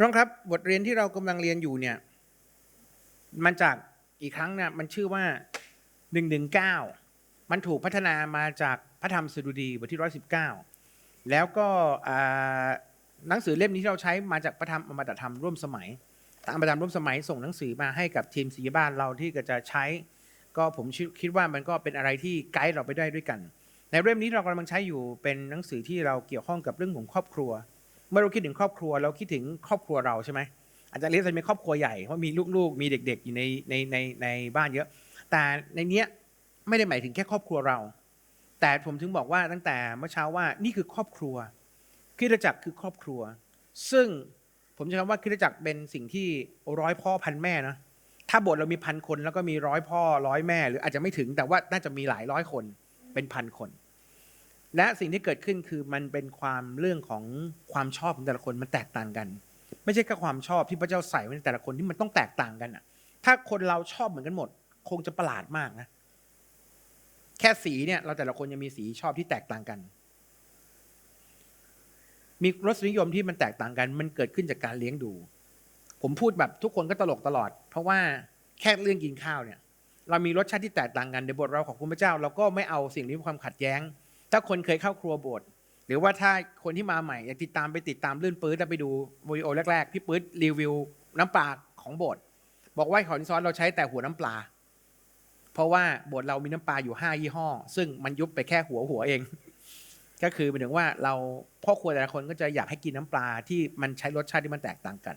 น้องครับบทเรียนที่เรากำลังเรียนอยู่เนี่ย มันจากอีกครั้งเนี่ยมันชื่อว่าหนึ่งหนึ่งเก้ามันถูกพัฒนามาจากพระธรรมสดุดีบทที่ร้อยสิบเก้าแล้วก็หนังสือเล่มนี้ที่เราใช้มาจากพระธรรมอมตะธรรมร่วมสมัยทางอมตะธรรมร่วมสมัยส่งหนังสือมาให้กับทีมศิลบ้านเราที่ก็จะใช้ ก็ผมคิดว่ามันก็เป็นอะไรที่ไกด์เราไปได้ด้วยกัน ในเล่มนี้เรากำลังใช้อยู่เป็นหนังสือที่เราเกี่ยวข้องกับเรื่องของครอบครัว เมื่อเราคิดถึงครอบครัวเราคิดถึงครอบครัวเราใช่ไหมอาจจะเรียกว่าเป็นครอบครัวใหญ่เพราะมีลูกๆ มีเด็ก ๆ อยู่ในในในในบ้านเยอะ แต่ในเนี้ยไม่ได้หมายถึงแค่ครอบครัวเรา แต่ผมถึงบอกว่าตั้งแต่เมื่อเช้าว่านี่คือครอบครัวคริสตจักรคือครอบครัว ซึ่งผมจะคำว่าคริสตจักรเป็นสิ่งที่ร้อยพ่อพันแม่นะถ้าโบสถ์เรามีพันคนแล้วก็มีร้อยพ่อร้อยแม่ หรืออาจจะไม่ถึงแต่ว่าน่าจะมีหลายร้อยคนเป็นพันคน และสิ่งที่เกิดขึ้นคือมันเป็นความเรื่องของความชอบของแต่ละคนมันแตกต่างกัน ไม่ใช่แค่ความชอบที่พระเจ้าใส่ไว้ในแต่ละคนที่มันต้องแตกต่างกันอะ ถ้าคนเราชอบเหมือนกันหมด คงจะประหลาดมากนะแค่สีเนี่ย เราแต่ละคนยังมีสีชอบที่แตกต่างกัน มีรสนิยมที่มันแตกต่างกัน มันเกิดขึ้นจากการเลี้ยงดู ผมพูดแบบทุกคนก็ตลกตลอด เพราะว่าแค่เรื่องกินข้าวเนี่ย เรามีรสชาติที่แตกต่างกันในบทเราของคุณพระเจ้า เราก็ไม่เอาสิ่งที่มีความขัดแย้ง ถ้าคนเคยเข้าครัวโบสถ์หรือว่าถ้าคนที่มาใหม่อยากติดตามไปติดตามลื่นปื้ดแล้วไปดูวิดีโอแรกๆ พี่ปื้ดรีวิวน้ำปลาของโบสถ์บอกว่าของซอสเราใช้แต่หัวน้ำปลา เพราะว่าโบสถ์เรามีน้ำปลาอยู่ห้ายี่ห้อ ซึ่งมันยุบไปแค่หัวหัวเอง ก็คือหมายถึงว่าเราพ่อครัวแต่ละคนก็จะอยากให้กินน้ำปลาที่มันใช้รสชาติที่มันแตกต่างกัน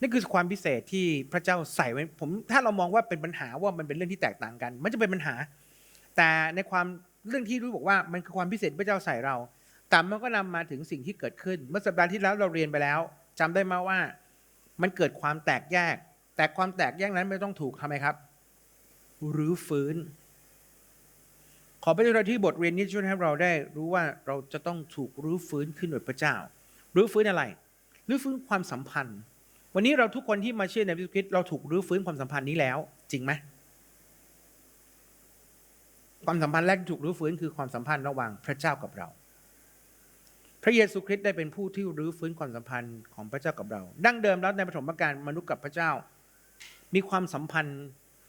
นี่คือความพิเศษที่พระเจ้าใส่ไว้ผมถ้าเรามองว่าเป็นปัญหาว่ามันเป็นเรื่องที่แตกต่างกัน มันจะเป็นปัญหา แต่ในความ เรื่องที่รู้บอกว่ามันคือความพิเศษพระเจ้าใส่เรา แต่มันก็นำมาถึงสิ่งที่เกิดขึ้น เมื่อสัปดาห์ที่แล้วเราเรียนไปแล้วจำได้ไหมาว่ามันเกิดความแตกแยก แต่ความแตกแยกนั้นไม่ต้องถูกทำไมครับ หรือฟื้น ขอพระเจ้าที่บทเรียนนี้ช่วยให้เราได้รู้ว่าเราจะต้องถูกรื้อฟื้นขึ้นโดยพระเจ้า รื้อฟื้นอะไร รื้อฟื้นความสัมพันธ์ วันนี้เราทุกคนที่มาเชื่อในพระคริสต์เราถูกรื้อฟื้นความสัมพันธ์นี้แล้ว จริงไหม ความสัมพันธ์แรกที่ถูกรื้อฟื้นคือความสัมพันธ์ระหว่างพระเจ้ากับเรา พระเยซูคริสต์ได้เป็นผู้ที่รื้อฟื้นความสัมพันธ์ของพระเจ้ากับเรา ดั้งเดิมแล้วในปฐมกาลมนุษย์กับพระเจ้า มีความสัมพันธ์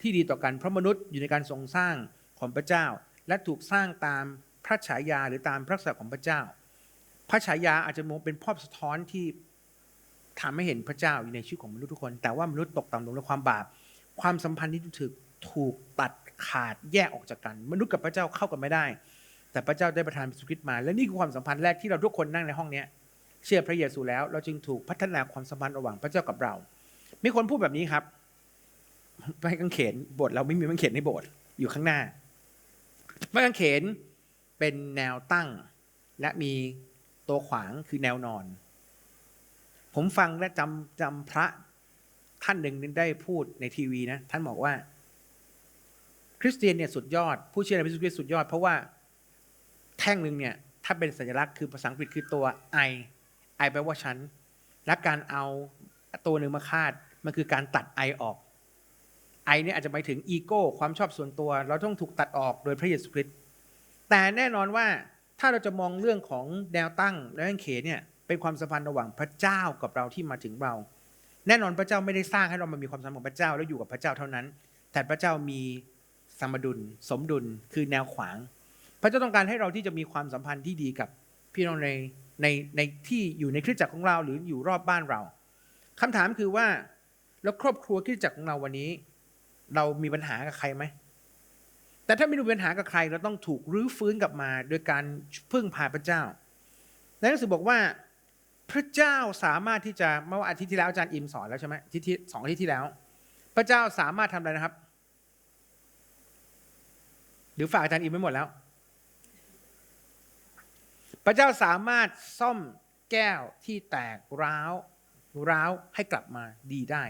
ที่ดีต่อกันเพราะมนุษย์อยู่ในการทรงสร้างของพระเจ้า และถูกสร้างตามพระฉายาหรือตามพระสักของพระเจ้า พระฉายาอาจจะมองเป็นภาพสะท้อนที่ทำให้เห็นพระเจ้าอยู่ในชีวิตของมนุษย์ทุกคน แต่ว่ามนุษย์ตกต่ำลงในความบาป ความสัมพันธ์ที่ถูกถูกตัด ขาดแยกออกจากกัน มนุษย์กับพระเจ้าเข้ากันไม่ได้ แต่พระเจ้าได้ประทานพระสุคริสต์มา และนี่คือความสัมพันธ์แรกที่เราทุกคนนั่งในห้องนี้เชื่อพระเยซูแล้ว เราจึงถูกพัฒนาความสัมพันธ์ระหว่างพระเจ้ากับเรา มีคนพูดแบบนี้ครับไม้กางเขนบสถ์เราไม่มีม้กางเขนในโบสถ์อยู่ข้างหน้าไม้กางเขนเป็นแนวตั้ง และมีตัวขวางคือแนวนอน ผมฟังและจำจำพระท่านหนึ่งได้พูดในทีวีนะ ท่านบอกว่า คริสเตียนเนี่ยสุดยอด ผู้เชื่อในพระเยซูคริสต์สุดยอด เพราะว่าแท่งหนึ่งเนี่ยถ้าเป็นสัญลักษณ์คือภาษาอังกฤษคือตัว I I แปลว่าฉัน และการเอาตัวหนึ่งมาคาดมันคือการตัด I ออก I เนี่ยอาจจะหมายถึงอีโก้ความชอบส่วนตัว เราต้องถูกตัดออกโดยพระเยซูคริสต์แต่แน่นอนว่าถ้าเราจะมองเรื่องของแนวตั้งและแขนเนี่ยเป็นความสัมพันธ์ระหว่างพระเจ้ากับเราที่มาถึงเรา แน่นอนพระเจ้าไม่ได้สร้างให้เรามามีความสัมพันธ์กับพระเจ้าแล้วอยู่กับพระเจ้าเท่านั้น แต่พระเจ้ามี สมดุล สมดุลคือแนวขวาง พระเจ้าต้องการให้เราที่จะมีความสัมพันธ์ที่ดีกับพี่น้องในในในที่อยู่ในคริสตจักรของเราหรืออยู่รอบบ้านเราคำถามคือว่าแล้วครอบครัวคริสตจักรของเราวันนี้ เรามีปัญหากับใครไหมแต่ถ้าไม่มีปัญหากับใครเราต้องถูกรื้อฟื้นกลับมา โดยการพึ่งพาพระเจ้าในหนังสือบอกว่าพระเจ้าสามารถที่จะเมื่ออาทิตย์ที่แล้วอาจารย์อิมสอนแล้วใช่ไหมที่ที่สองอาทิตย์ที่แล้ว พระเจ้าสามารถทำอะไรนะครับ รือฝากอาจารย์อิมไม่หมดแล้ว พระเจ้าสามารถซ่อมแก้วที่แตกร้าวร้าวให้กลับมาดีได้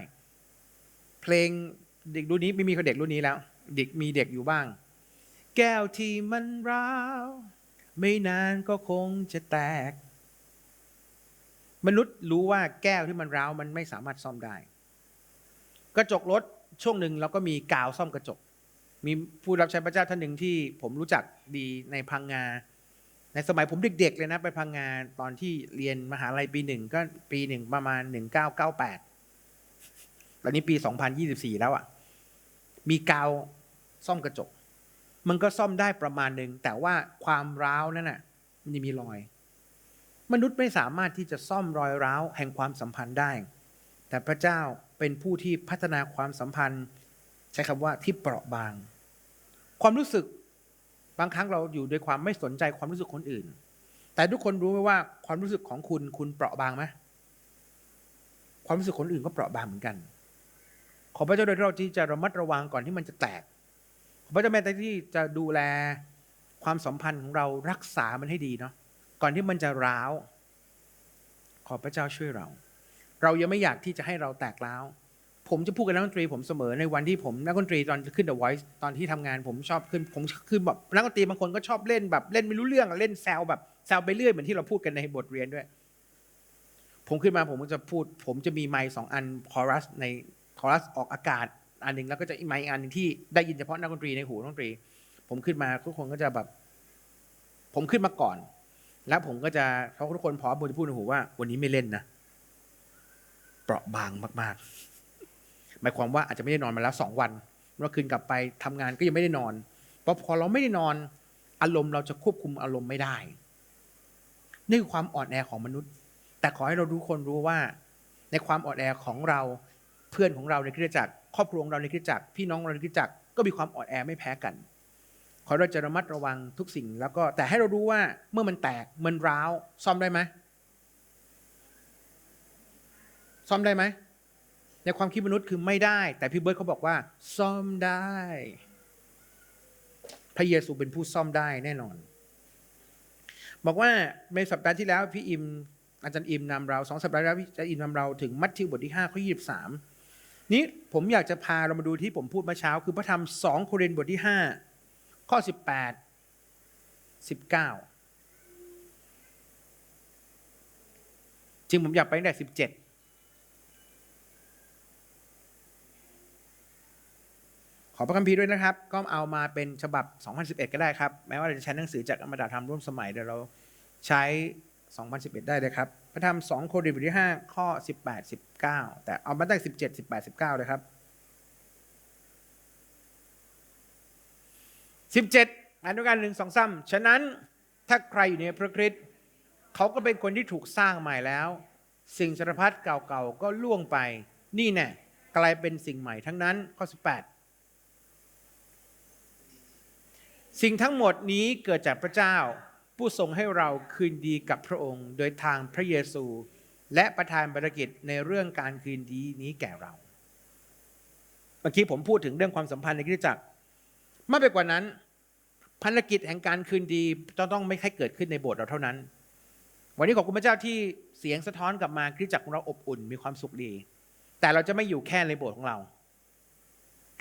เพลงเด็กรุ่นนี้ไม่มีเด็กรุ่นนี้แล้ว เด็กมีเด็กอยู่บ้าง แก้วที่มันร้าว ไม่นานก็คงจะแตก มนุษย์รู้ว่าแก้วที่มันร้าวมันไม่สามารถซ่อมได้ กระจกรถช่วงหนึ่งเราก็มีกาวซ่อมกระจก มีผู้รับใช้พระเจ้าท่านหนึ่งที่ผมรู้จักดีในพังงา ในสมัยผมเด็ก ๆ เลยนะไปพังงานตอนที่เรียนมหาลัยปีหนึ่งก็ปีหนึ่งประมาณหนึ่งเก้าเก้าแปดตอนนี้ปีสองพันยี่สิบสี่แล้วอะ่ะ มีกาวซ่อมกระจก มันก็ซ่อมได้ประมาณหนึ่งแต่ว่าความร้าวนั่นน่ะมันยังมีรอย มนุษย์ไม่สามารถที่จะซ่อมรอยร้าวแห่งความสัมพันธ์ได้ แต่พระเจ้าเป็นผู้ที่พัฒนาความสัมพันธ์ ใช้คำว่าที่เปราะบาง ความรู้สึกบางครั้งเราอยู่ด้วยความไม่สนใจความรู้สึกคนอื่น แต่ทุกคนรู้ไหมว่าความรู้สึกของคุณคุณเปราะบางไหมความรู้สึกคนอื่นก็เปราะบางเหมือนกัน ขอพระเจ้าโดยเราที่จะระมัดระวังก่อนที่มันจะแตก ขอพระเจ้าแม่แต่ที่จะดูแลความสัมพันธ์ของเรารักษามันให้ดีเนาะ ก่อนที่มันจะร้าว ขอพระเจ้าช่วยเรา เรายังไม่อยากที่จะให้เราแตกร้าว ผมจะพูดกับนักดนตรีผมเสมอในวันที่ผมนักดนตรีตอนขึ้น The Voice ตอนที่ทำงานผมชอบขึ้นผมคือแบบนักดนตรีบางคนก็ชอบเล่นแบบเล่นไม่รู้เรื่องเล่นแซวแบบแซวไปเรื่อยเหมือนที่เราพูดกันในบทเรียนด้วย ผมขึ้นมาผมก็จะพูด ผมจะมีไมค์สองอันคอรัสในคอรัสออกอากาศ อันหนึ่งแล้วก็จะอีกไมค์อีกอันหนึ่งที่ได้ยินเฉพาะนักดนตรีในหูนักดนตรี ผมขึ้นมาทุกคนก็จะแบบ ผมขึ้นมาก่อน แล้วผมก็จะเขาทุกคนพร้อมผมจะพูดในหูว่า วันนี้ไม่เล่นนะเปราะบางมากๆ หมายความว่าอาจจะไม่ได้นอนมาแล้วสองวันเมื่อคืนกลับไปทำงานก็ยังไม่ได้นอนเพราะพอเราไม่ได้นอนอารมณ์เราจะควบคุมอารมณ์ไม่ได้นี่คือความอ่อนแอของมนุษย์ แต่ขอให้เราทุกคนรู้ว่า ในความอ่อนแอของเราเพื่อนของเราในคริสตจักรครอบครัวของเราในคริสตจักรพี่น้องเราในคริสตจักรก็มีความอ่อนแอไม่แพ้กัน ขอเราจะระมัดระวังทุกสิ่ง แล้วก็แต่ให้เรารู้ว่าเมื่อมันแตกมันร้าวซ่อมได้ไหมซ่อมได้ไหม ในความคิดมนุษย์คือไม่ได้ แต่พี่เบิร์ดเขาบอกว่า ซ่อมได้ พระเยซูเป็นผู้ซ่อมได้แน่นอน บอกว่าในสัปดาห์ที่แล้วพี่อิมอาจารย์อิมนำเราสองสัปดาห์แล้วพี่อาจารย์อิมนำเราถึงมัทธิวบทที่ห้าข้อยี่สิบสามนี้ผมอยากจะพาเรามาดูที่ผมพูดเมื่อเช้า คือพระธรรมสองโครินธ์บทที่ห้าข้อสิบแปดสิบเก้าจริงผมอยากไปตั้งแต่สิบเจ็ด อพระคัมภีร์ด้วยนะครับ ก็เอามาเป็นฉบับ 2011 ก็ได้ครับ แม้ว่าเราจะใช้หนังสือจากอมตะธรรมร่วมสมัยเดี๋ยวเราใช้ 2011 ได้เลยครับ พระธรรม 2 โครินธ์บทที่ 5 ข้อ 18 19 แต่เอามาตั้ง17 18 19 เลยครับ 17อ่านด้วยกันหนึ่งสองซ้ำฉะนั้นถ้าใครอยู่ในพระคริสต์เขาก็เป็นคนที่ถูกสร้างใหม่แล้ว สิ่งสารพัดเก่าๆก็ล่วงไป นี่แน่กลายเป็นสิ่งใหม่ทั้งนั้นข้อ 18 สิ่งทั้งหมดนี้เกิดจากพระเจ้าผู้ทรงให้เราคืนดีกับพระองค์ โดยทางพระเยซู และประทานบารกิจในเรื่องการคืนดีนี้แก่เรา เมื่อกี้ผมพูดถึงเรื่องความสัมพันธ์ในคริสตจักรมากไปกว่านั้นภารกิจแห่งการคืนดีจะต้องไม่ใช่เกิดขึ้นในโบสถ์เราเท่านั้น วันนี้ขอบคุณพระเจ้าที่เสียงสะท้อนกลับมาคริสตจักรของเราอบอุ่นมีความสุขดี แต่เราจะไม่อยู่แค่ในโบสถ์ของเรา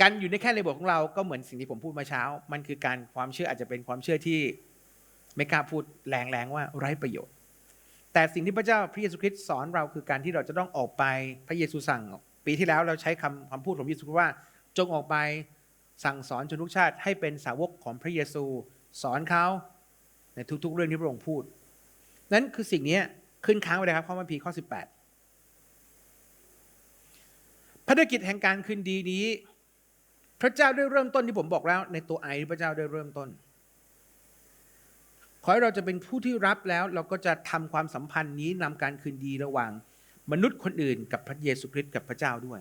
การอยู่ในแค่ในโบสถ์ของเราก็เหมือนสิ่งที่ผมพูดมาเช้า มันคือการความเชื่ออาจจะเป็นความเชื่อที่ไม่กล้าพูดแรงๆว่าไร้ประโยชน์ แต่สิ่งที่พระเจ้าพระเยซูคริสต์สอนเราคือการที่เราจะต้องออกไปพระเยซูสั่ง ปีที่แล้วเราใช้คำคำพูดของพระเยซูว่า จงออกไปสั่งสอนจนทุกชาติให้เป็นสาวกของพระเยซูสอนเขาในทุก ๆ เรื่องที่พระองค์พูด นั้นคือสิ่งนี้ขึ้นค้างไว้เลยครับข้อมัมพีข้อ 18ภารกิจแห่งการคืนดีนี้ พระเจ้าได้เริ่มต้นที่ผมบอกแล้ว ในตัวไอที่พระเจ้าได้เริ่มต้น ขอให้เราจะเป็นผู้ที่รับแล้ว เราก็จะทำความสัมพันธ์นี้นำการคืนดีระหว่าง มนุษย์คนอื่น กับพระเยซูคริสต์กับพระเจ้าด้วย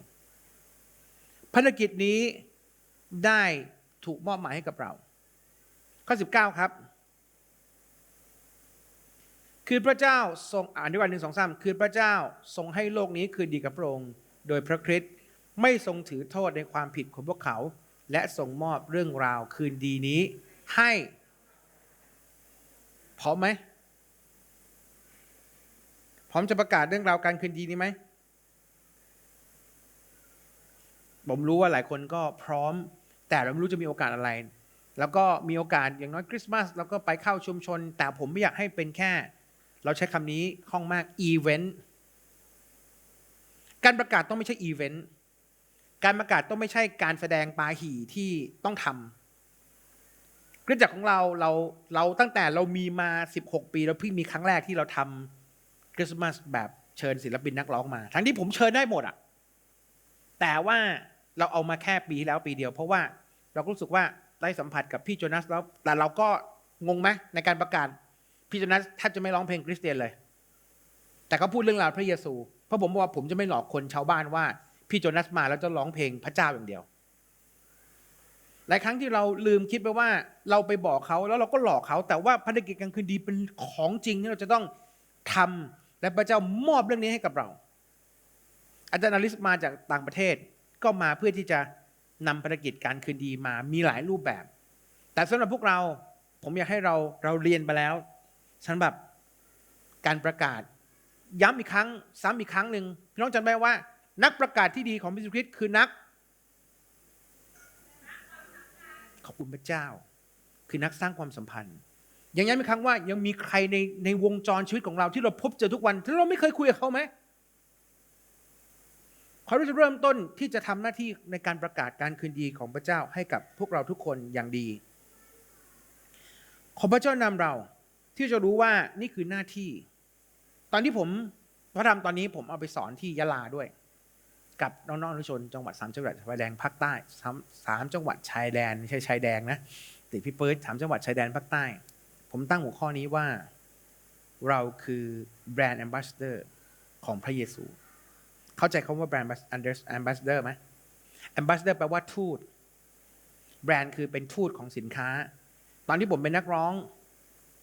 ภารกิจนี้ได้ถูกมอบหมายให้กับเรา ข้อ 19 ครับ คือพระเจ้าทรงอ่านด้วยวันหนึ่งสองสามคือพระเจ้าทรงให้โลกนี้คืนดีกับพระองค์ โดยพระคริสต์ ไม่ทรงถือโทษในความผิดของพวกเขา และทรงมอบเรื่องราวคืนดีนี้ ให้พร้อมไหมพร้อมจะประกาศเรื่องราวการคืนดีนี้ไหมผมรู้ว่าหลายคนก็พร้อม แต่เราไม่รู้จะมีโอกาสอะไร แล้วก็มีโอกาสอย่างน้อยคริสต์มาสแล้วก็ไปเข้าชุมชน แต่ผมไม่อยากให้เป็นแค่ เราใช้คำนี้คล่องมากอีเวนต์การประกาศต้องไม่ใช่อีเวนต์ การประกาศต้องไม่ใช่การแสดงปาหี่ที่ต้องทำคคริสตจักรของเราเราเราตั้งแต่เรามีมา16ปีเราเพิ่งมีครั้งแรกที่เราทำคริสต์มาสแบบเชิญศิลปินนักร้องมา ทั้งที่ผมเชิญได้หมดอะแต่ว่าเราเอามาแค่ปีที่แล้วปีเดียว เพราะว่าเราก็รู้สึกว่าได้สัมผัสกับพี่โจนัสแล้วแต่เราก็งงไหมในการประกาศพี่โจนัสแทบจะไม่ร้องเพลงคริสเตียนเลย แต่เขาพูดเรื่องราวพระเยซูเพราะผมบอกว่าผมจะไม่หลอกคนชาวบ้านว่า พี่โจนัสมาแล้วจะร้องเพลงพระเจ้าอย่างเดียว หลายครั้งที่เราลืมคิดไปว่า เราไปบอกเขาแล้วเราก็หลอกเขา แต่ว่าภารกิจกลางคืนดีเป็นของจริงที่เราจะต้องทำและพระเจ้ามอบเรื่องนี้ให้กับเรา อาจารย์อลิสมาจากต่างประเทศก็มาเพื่อที่จะนำภารกิจการคืนดีมามีหลายรูปแบบ แต่สำหรับพวกเราผมอยากให้เราเราเรียนไปแล้วสำหรับการประกาศ ย้ำอีกครั้ง ซ้ำอีกครั้งหนึ่งพี่น้องจำได้ว่า นักประกาศที่ดีของพระเยซูคริสต์คือนัก ขอบคุณพระเจ้า คือนักสร้างความสัมพันธ์ อย่างนั้นมีครั้งว่ายังมีใครในในวงจรชีวิตของเราที่เราพบเจอทุกวันที่เราไม่เคยคุยกับเขาไหมเขาจะเริ่มต้นที่จะทำหน้าที่ในการประกาศการคืนดีของพระเจ้าให้กับพวกเราทุกคนอย่างดี ขอพระเจ้านำเราที่จะรู้ว่านี่คือหน้าที่ ตอนที่ผมพระธรรมตอนนี้ผมเอาไปสอนที่ยะลาด้วย กับน้องๆอนุชนจังหวัดสามจังหวัดชายแดนภาคใต้สามสามจังหวัดชายแดนไม่ใช่ชายแดนนะติดพี่เปิร์ดสามจังหวัดชายแดนภาคใต้ ผมตั้งหัวข้อนี้ว่าเราคือแบรนด์แอมบาสเดอร์ของพระเยซู เข้าใจคำว่าแบรนด์แอมบาสเดอร์ไหมแอมบาสเดอร์แปลว่าทูต แบรนด์คือเป็นทูตของสินค้า ตอนที่ผมเป็นนักร้อง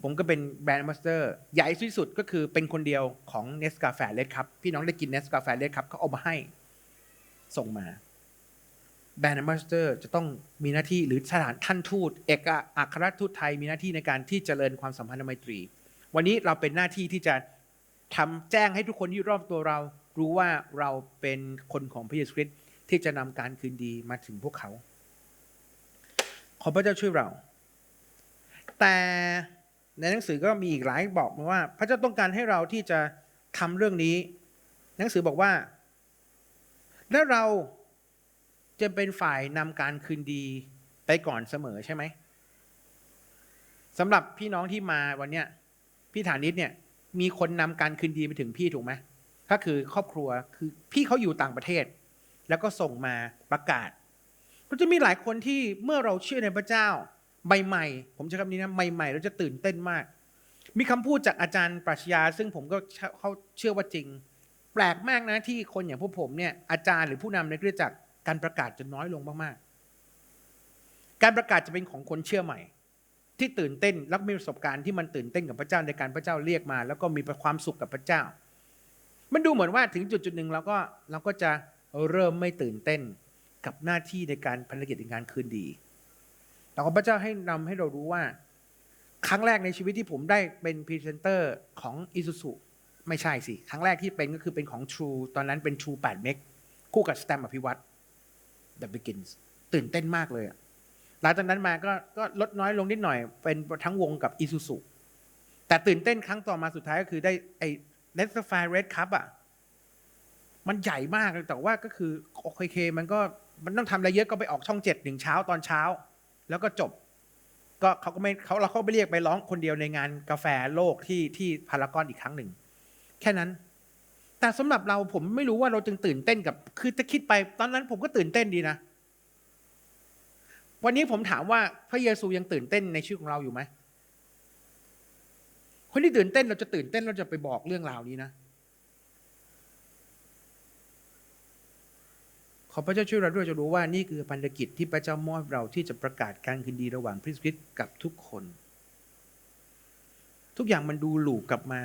ผมก็เป็นแบรนด์แอมบาสเดอร์ ใหญ่ที่สุดก็คือเป็นคนเดียวของเนสกาแฟเลดครับ พี่น้องได้กินเนสกาแฟเลดครับเขาเอามาให้ ส่งมาแบรนด์มาสเดอร์จะต้องมีหน้าที่หรือสถานท่านทูต เอกอัครราชทูตไทยมีหน้าที่ในการที่เจริญความสัมพันธไมตรี วันนี้เราเป็นหน้าที่ที่จะทำแจ้งให้ทุกคนที่รอบตัวเรา รู้ว่าเราเป็นคนของพระเยซูคริสต์ที่จะนำการคืนดีมาถึงพวกเขา ขอพระเจ้าช่วยเรา แต่ในหนังสือก็มีอีกหลายบอกมาว่า พระเจ้าต้องการให้เราที่จะทำเรื่องนี้ หนังสือบอกว่า และเราจะเป็นฝ่ายนำการคืนดีไปก่อนเสมอใช่ไหมสำหรับพี่น้องที่มาวันเนี้ยพี่ฐานิตเนี่ย มีคนนำการคืนดีไปถึงพี่ถูกไหมก็คือครอบครัวคือพี่เขาอยู่ต่างประเทศ แล้วก็ส่งมาประกาศก็จะมีหลายคนที่เมื่อเราเชื่อในพระเจ้าใหม่ๆผมใช้คำนี้นะใหม่ๆเราจะตื่นเต้นมาก มีคำพูดจากอาจารย์ปรัชญาซึ่งผมก็เขาเชื่อว่าจริง แปลกมากนะที่คนอย่างพวกผมเนี่ยอาจารย์หรือผู้นำในคริสตจักรการประกาศจะน้อยลงมากๆ การประกาศจะเป็นของคนเชื่อใหม่ ที่ตื่นเต้นแล้วมีประสบการณ์ที่มันตื่นเต้นกับพระเจ้าในการพระเจ้าเรียกมา แล้วก็มีความสุขกับพระเจ้า มันดูเหมือนว่าถึงจุดจุดหนึ่งเราก็เราก็จะเริ่มไม่ตื่นเต้นกับหน้าที่ในการภารกิจในการคืนดี แต่พระเจ้าให้นำให้เรารู้ว่า ครั้งแรกในชีวิตที่ผมได้เป็นพรีเซนเตอร์ของ i s u z u ไม่ใช่สิ ครั้งแรกที่เป็นก็คือเป็นของ True ตอนนั้นเป็น True 8 เมกคู่กับ Stem อภิวัต The Begins ตื่นเต้นมากเลยหลังจากนั้นมาก็ก็ลดน้อยลงนิดหน่อย เป็นทั้งวงกับ i s u z u แต่ตื่นเต้นครั้งต่อมาสุดท้ายก็คือได้ไอ้ n e t f i r Red Cup อะมันใหญ่มากเลยแต่ว่าก็คือโอเคมันก็มันต้องทำอะไรเยอะก็ไปออกช่องเจ็ดหนึ่งเช้าตอนเช้า แล้วก็จบ ก็เขาก็ไม่เขาเราเขาไปเรียกไปร้องคนเดียวในงานกาแฟโลกที่ที่พารากอนอีกครั้งหนึ่ง แค่นั้น แต่สำหรับเราผมไม่รู้ว่าเราจึงตื่นเต้นกับ คือจะคิดไปตอนนั้นผมก็ตื่นเต้นดีนะ วันนี้ผมถามว่าพระเยซูยังตื่นเต้นในชีวิตของเราอยู่ไหมคนที่ตื่นเต้นเราจะตื่นเต้นเราจะไปบอกเรื่องราวนี้นะขอพระเจ้าช่วยเราด้วยจะรู้ว่านี่คือพันธกิจที่พระเจ้ามอบเราที่จะประกาศการคืนดีระหว่างพระคริสต์กับทุกคน ทุกอย่างมันดูหลูกกลับมา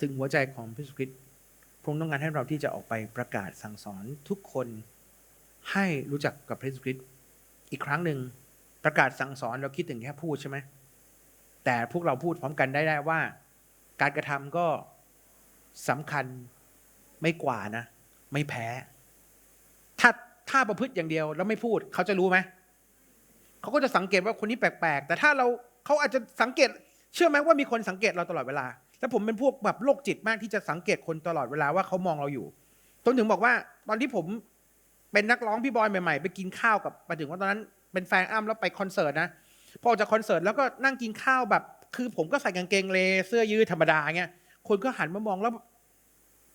ถึงหัวใจของพระคริสต์พระองค์ต้องการให้เราที่จะออกไปประกาศสั่งสอนทุกคนให้รู้จักกับพระคริสต์อีกครั้งหนึ่งประกาศสั่งสอนเราคิดถึงแค่พูดใช่ไหมแต่พวกเราพูดพร้อมกันได้ได้ว่า การกระทำก็สำคัญไม่กว่านะ ไม่แพ้ ถ้าถ้าประพฤติอย่างเดียวแล้วไม่พูดเขาจะรู้ไหมเขาก็จะสังเกตว่าคนนี้แปลกๆ แต่ถ้าเราเขาอาจจะสังเกต เชื่อไหมว่ามีคนสังเกตเราตลอดเวลา แล้วผมเป็นพวกแบบโรคจิตมากที่จะสังเกตคนตลอดเวลาว่าเขามองเราอยู่จนถึงบอกว่า ตอนที่ผมเป็นนักร้องพี่บอยใหม่ๆ ไปกินข้าวกับมาถึงว่าตอนนั้นเป็นแฟนอ้ำแล้วไปคอนเสิร์ตนะพอออกจากคอนเสิร์ตแล้วก็นั่งกินข้าวแบบ คือผมก็ใส่กางเกงเลเสื้อยืดธรรมดาเงี้ยคนก็หันมามองแล้ว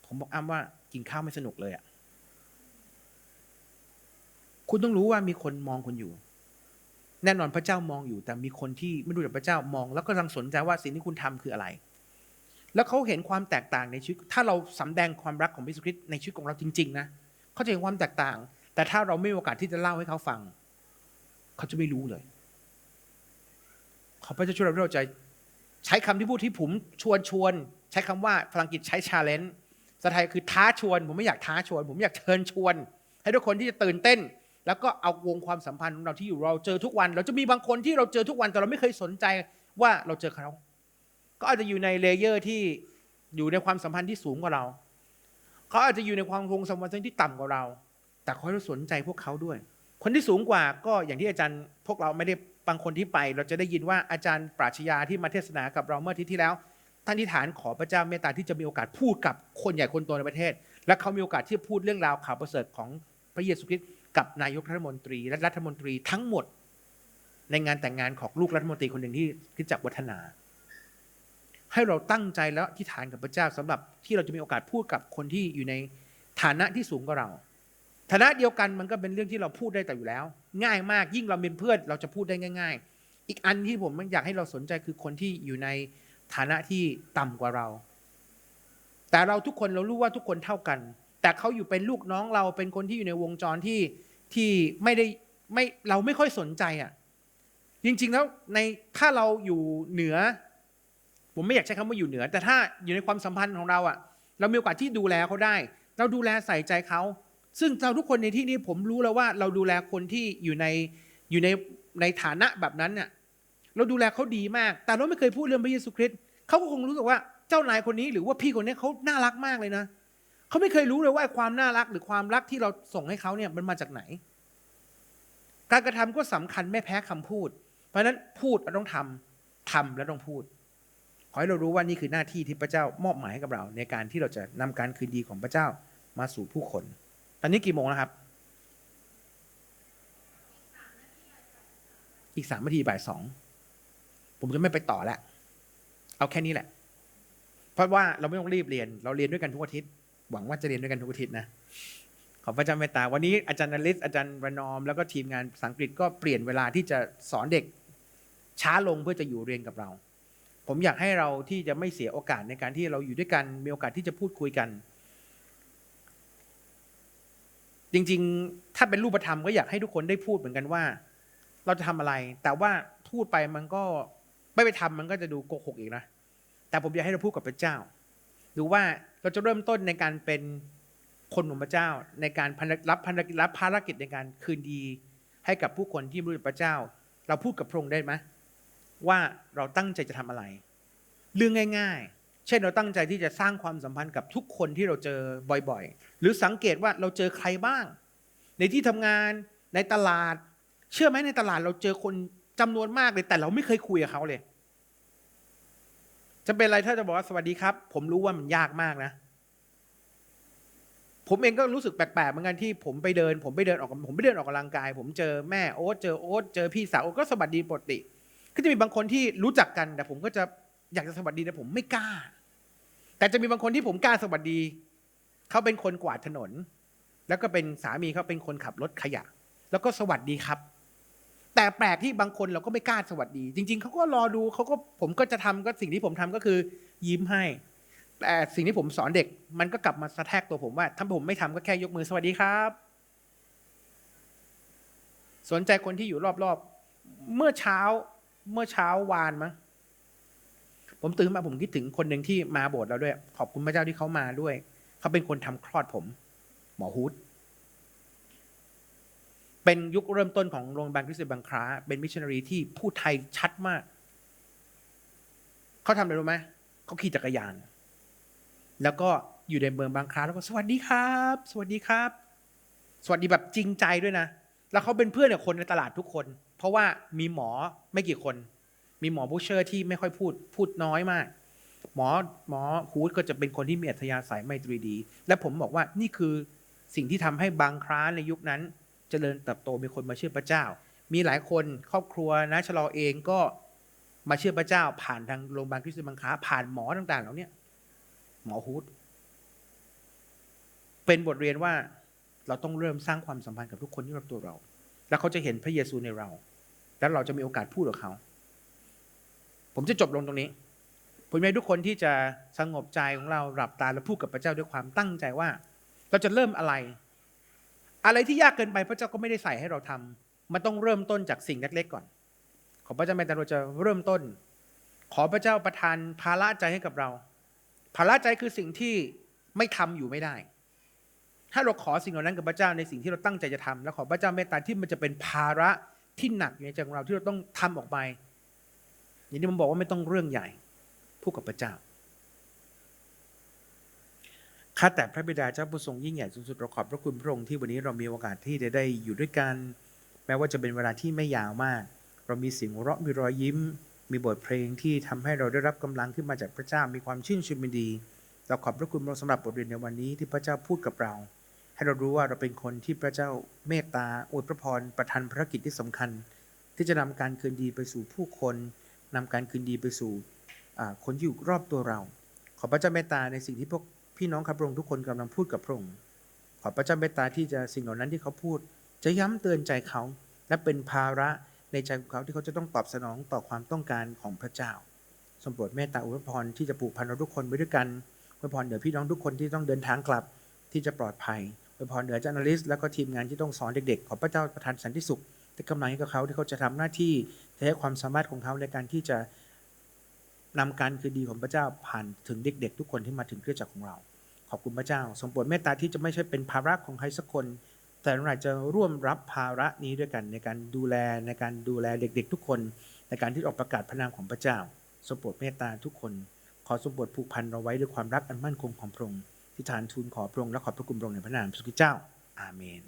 ผมบอกอ้ำว่ากินข้าวไม่สนุกเลยอะ่ะคุณต้องรู้ว่ามีคนมองคุณอยู่ แน่นอนพระเจ้ามองอยู่ แต่มีคนที่ไม่รู้จักพระเจ้ามอง แล้วก็กำลังสนใจว่าสิ่งที่คุณทำคืออะไร แล้วเขาเห็นความแตกต่างในชีวิต ถ้าเราสำแดงความรักของพระเยซูคริสต์ในชีวิตของเราจริง ๆ นะเขาจะเห็นความแตกต่าง แต่ถ้าเราไม่มีโอกาสที่จะเล่าให้เขาฟัง เขาจะไม่รู้เลย ขอพระเจ้าช่วยเราด้วยเราจะใช้คำที่พูดที่ผมชวนชวน ใช้คำว่าพลังกิจใช้ชาเลนจ์สไทยคือท้าชวน ผมไม่อยากท้าชวน ผมอยากเชิญชวน ให้ทุกคนที่จะตื่นเต้น แล้วก็เอาวงความสัมพันธ์ของเราที่อยู่เราเจอทุกวัน เราจะมีบางคนที่เราเจอทุกวันแต่เราไม่เคยสนใจว่าเราเจอเขา ก็อาจจะอยู่ในเลเยอร์ที่อยู่ในความสัมพันธ์ที่สูงกว่าเรา เขาอาจจะอยู่ในความคงสัมพันธ์ที่ต่ำกว่าเรา แต่ขอให้เราสนใจพวกเขาด้วย คนที่สูงกว่าก็อย่างที่อาจารย์ พวกเราไม่ได้บางคนที่ไป เราจะได้ยินว่าอาจารย์ปราชญาที่มาเทศนากับเราเมื่ออาทิตย์ที่แล้วท่านที่ฐานขอพระเจ้าเมตตาที่จะมีโอกาสพูดกับคนใหญ่คนโตในประเทศ และเขามีโอกาสที่จะพูดเรื่องราวข่าวประเสริฐของพระเยซูคริสต์กับนายกรัฐมนตรี และรัฐมนตรีทั้งหมด ในงานแต่งงานของลูกรัฐมนตรีคนหนึ่งที่คริสตจักวัฒนา ให้เราตั้งใจแล้วที่ฐานกับพระเจ้าสำหรับที่เราจะมีโอกาสพูดกับคนที่อยู่ในฐานะที่สูงกว่าเรา ฐานะเดียวกันมันก็เป็นเรื่องที่เราพูดได้แต่อยู่แล้ว ง่ายมากยิ่งเราเป็นเพื่อนเราจะพูดได้ง่าย ๆ อีกอันที่ผมอยากให้เราสนใจคือคนที่อยู่ในฐานะที่ต่ำกว่าเรา แต่เราทุกคนเรารู้ว่าทุกคนเท่ากัน แต่เขาอยู่เป็นลูกน้องเราเป็นคนที่อยู่ในวงจรที่ที่ไม่ได้ไม่เราไม่ค่อยสนใจอะจริงๆแล้วในถ้าเราอยู่เหนือ ผมไม่อยากใช้คำว่าอยู่เหนือ แต่ถ้าอยู่ในความสัมพันธ์ของเราอะเรามีโอกาสที่ดูแลเขาได้ เราดูแลใส่ใจเขา ซึ่งเราทุกคนในที่นี้ผมรู้แล้วว่าเราดูแลคนที่อยู่ในอยู่ในในฐานะแบบนั้นเนี่ยเราดูแลเขาดีมาก แต่เราไม่เคยพูดเรื่องพระเยซูคริสต์เขาก็คงรู้สึกว่าเจ้านายคนนี้หรือว่าพี่คนนี้เขาน่ารักมากเลยนะเขาไม่เคยรู้เลยว่าความน่ารักหรือความรักที่เราส่งให้เขาเนี่ยมันมาจากไหน การกระทำก็สำคัญไม่แพ้คำพูด เพราะฉะนั้นพูดเราต้องทำทำแล้วต้องพูด ขอให้เรารู้ว่านี่คือหน้าที่ที่พระเจ้ามอบหมายให้กับเรา ในการที่เราจะนำการคืนดีของพระเจ้ามาสู่ผู้คน ตอนนี้กี่โมงแล้วครับ อีกสามนาทีบ่ายสองผมจะไม่ไปต่อแล้วเอาแค่นี้แหละ เพราะว่าเราไม่ต้องรีบเรียน เราเรียนด้วยกันทุกอาทิตย์ หวังว่าจะเรียนด้วยกันทุกอาทิตย์นะขอพระเจ้าเมตตา วันนี้อาจารย์นลิศอาจารย์วนอม แล้วก็ทีมงานภาษาอังกฤษก็เปลี่ยนเวลาที่จะสอนเด็กช้าลงเพื่อจะอยู่เรียนกับเรา ผมอยากให้เราที่จะไม่เสียโอกาสในการที่เราอยู่ด้วยกันมีโอกาสที่จะพูดคุยกัน จริงๆ ถ้าเป็นรูปธรรมก็อยากให้ทุกคนได้พูดเหมือนกันว่า เราจะทำอะไร แต่ว่าพูดไปมันก็ไม่ไปทำมันก็จะดูโกหกอีกนะแต่ผมอยากให้เราพูดกับพระเจ้าดูว่าเราจะเริ่มต้นในการเป็นคนของพระเจ้า ในการรับภารกิจรับภารกิจในการคืนดี ให้กับผู้คนที่รู้จักพระเจ้า เราพูดกับพระองค์ได้ไหม ว่าเราตั้งใจจะทำอะไร เรื่องง่าย ๆ เช่นเราตั้งใจที่จะสร้างความสัมพันธ์กับทุกคนที่เราเจอบ่อยๆ หรือสังเกตว่าเราเจอใครบ้าง ในที่ทำงานในตลาด เชื่อไหมในตลาดเราเจอคนจำนวนมากเลย แต่เราไม่เคยคุยกับเขาเลย จะเป็นอะไรถ้าจะบอกว่าสวัสดีครับ ผมรู้ว่ามันยากมากนะผมเองก็รู้สึกแปลกๆเหมือนกันที่ผมไปเดิน ผมไปเดินออกผมไปเดินออกกำลังกาย ผมเจอแม่โอ๊ตเจอโอ๊ตเจอพี่สาวก็สวัสดีปกติ ก็จะมีบางคนที่รู้จักกัน แต่ผมก็จะอยากจะสวัสดีแต่ผมไม่กล้า แต่จะมีบางคนที่ผมกล้าสวัสดี เขาเป็นคนกวาดถนน แล้วก็เป็นสามีเขาเป็นคนขับรถขยะ แล้วก็สวัสดีครับ แต่แปลกที่บางคนเราก็ไม่กล้าสวัสดี จริง ๆเขาก็รอดูเขาก็ผมก็จะทำก็สิ่งที่ผมทำก็คือ ยิ้มให้ แต่สิ่งที่ผมสอนเด็ก มันก็กลับมาสะแทกตัวผมว่าถ้าผมไม่ทำก็แค่ยกมือสวัสดีครับ สนใจคนที่อยู่รอบๆเมื่อเช้า เมื่อเช้าวานมั้งผมตื่นมาผมคิดถึงคนหนึ่งที่มาโบสถ์เราด้วย ขอบคุณพระเจ้าที่เขามาด้วย เขาเป็นคนทำคลอดผม หมอฮูดเป็นยุคเริ่มต้นของโรงพยาบาลคริสต์บางคราเป็นมิชชันนารีที่พูดไทยชัดมาก เขาทำอะไรรู้ไหมเขาขี่จักรยาน แล้วก็อยู่ในเมืองบางคราแล้วก็สวัสดีครับ สวัสดีครับ สวัสดีแบบจริงใจด้วยนะ แล้วเขาเป็นเพื่อนกับคนในตลาดทุกคน เพราะว่ามีหมอไม่กี่คน มีหมอบูเชอร์ที่ไม่ค่อยพูดพูดน้อยมาก หมอหมอฮูดก็จะเป็นคนที่มีอัธยาศัยไมตรีดี และผมบอกว่านี่คือสิ่งที่ทำให้บางคราในยุคนั้นเจริญเติบโตมีคนมาเชื่อพระเจ้า มีหลายคนครอบครัวนะชะลอเองก็มาเชื่อพระเจ้า ผ่านทางโรงพยาบาลคริสต์บังคาผ่านหมอต่างๆเหล่านี้หมอฮูดเป็นบทเรียนว่าเราต้องเริ่มสร้างความสัมพันธ์กับทุกคนที่รอบตัวเรา แล้วเขาจะเห็นพระเยซูในเรา แล้วเราจะมีโอกาสพูดกับเขา ผมจะจบลงตรงนี้ ผมอยากทุกคนที่จะสงบใจของเราหลับตาและพูดกับพระเจ้าด้วยความตั้งใจว่า เราจะเริ่มอะไร อะไรที่ยากเกินไปพระเจ้าก็ไม่ได้ใส่ให้เราทำมันต้องเริ่มต้นจากสิ่งเล็กๆก่อน ขอพระเจ้าแม่ตาเราจะเริ่มต้น ขอพระเจ้าประทานภาระใจให้กับเรา ภาระใจคือสิ่งที่ไม่ทำอยู่ไม่ได้ ถ้าเราขอสิ่งเหล่านั้นกับพระเจ้าในสิ่งที่เราตั้งใจจะทำแล้วขอพระเจ้าเมตตาที่มันจะเป็นภาระ ที่หนักอยู่ในใจของเราที่เราต้องทำออกไป อย่างที่ผมบอกว่าไม่ต้องเรื่องใหญ่พูดกับพระเจ้าข้าแต่พระบิดาเจ้าผู้ทรงยิ่งใหญ่สูงสุดเราขอบพระคุณพระองค์ที่วันนี้เรามีโอกาสที่จะได้อยู่ด้วยกัน แม้ว่าจะเป็นเวลาที่ไม่ยาวมาก เรามีเสียงหัวเราะมีรอยยิ้ม มีบทเพลงที่ทำให้เราได้รับกำลังขึ้นมาจากพระเจ้ามีความชื่นชมยินดี เราขอบพระคุณพระองค์สำหรับบทเรียนในวันนี้ที่พระเจ้าพูดกับเรา ให้เรารู้ว่าเราเป็นคนที่พระเจ้าเมตตาอวยพระพรประทานภารกิจที่สำคัญ ที่จะนำการคืนดีไปสู่ผู้คนนำการคืนดีไปสู่คนที่อยู่รอบตัวเรา ขอพระเจ้าเมตตาในสิ่งที่พวกพี่น้องข้าพระองค์ทุกคนกำลังพูดกับพระองค์ขอพระเจ้าเมตตาที่จะสิ่งเหล่านั้นที่เขาพูด จะย้ำเตือนใจเขา และเป็นภาระในใจของเขาที่เขาจะต้องตอบสนองต่อความต้องการของพระเจ้าทรงโปรดเมตตาอวยพรที่จะผูกพันเราทุกคนไว้ด้วยกันอวยพรเหนือพี่น้องทุกคนที่ต้องเดินทางกลับที่จะปลอดภัย ยพรเหนือเจ้านาลิสแล้วก็ทีมงานที่ต้องสอนเด็กๆ ขอพระเจ้าประทานสันติสุขที่กำลังให้กับเขาที่เขาจะทำหน้าที่ให้ความสามารถของเขาในการที่จะนำการคืนดีของพระเจ้าผ่านถึงเด็ก ๆ ทุกคนที่มาถึงเครือจักรของเรา ขอบคุณพระเจ้าทรงโปรดเมตตาที่จะไม่ใช่เป็นภาระของใครสักคน แต่เราจจะร่วมรับภาระนี้ด้วยกันในการดูแลในการดูแลเด็ก ๆ ทุกคน ในการที่ออกประกาศพระนามของพระเจ้าทรงโปรดเมตตาทุกคน ขอทรงโปรดผูกพันเราไว้ด้วยความรักอันมั่นคงของพระองค์ ที่ฐานทูลขอพระองค์และขอบพระคุณพระองค์ในพระนามพระสุคิเจ้า อาเมน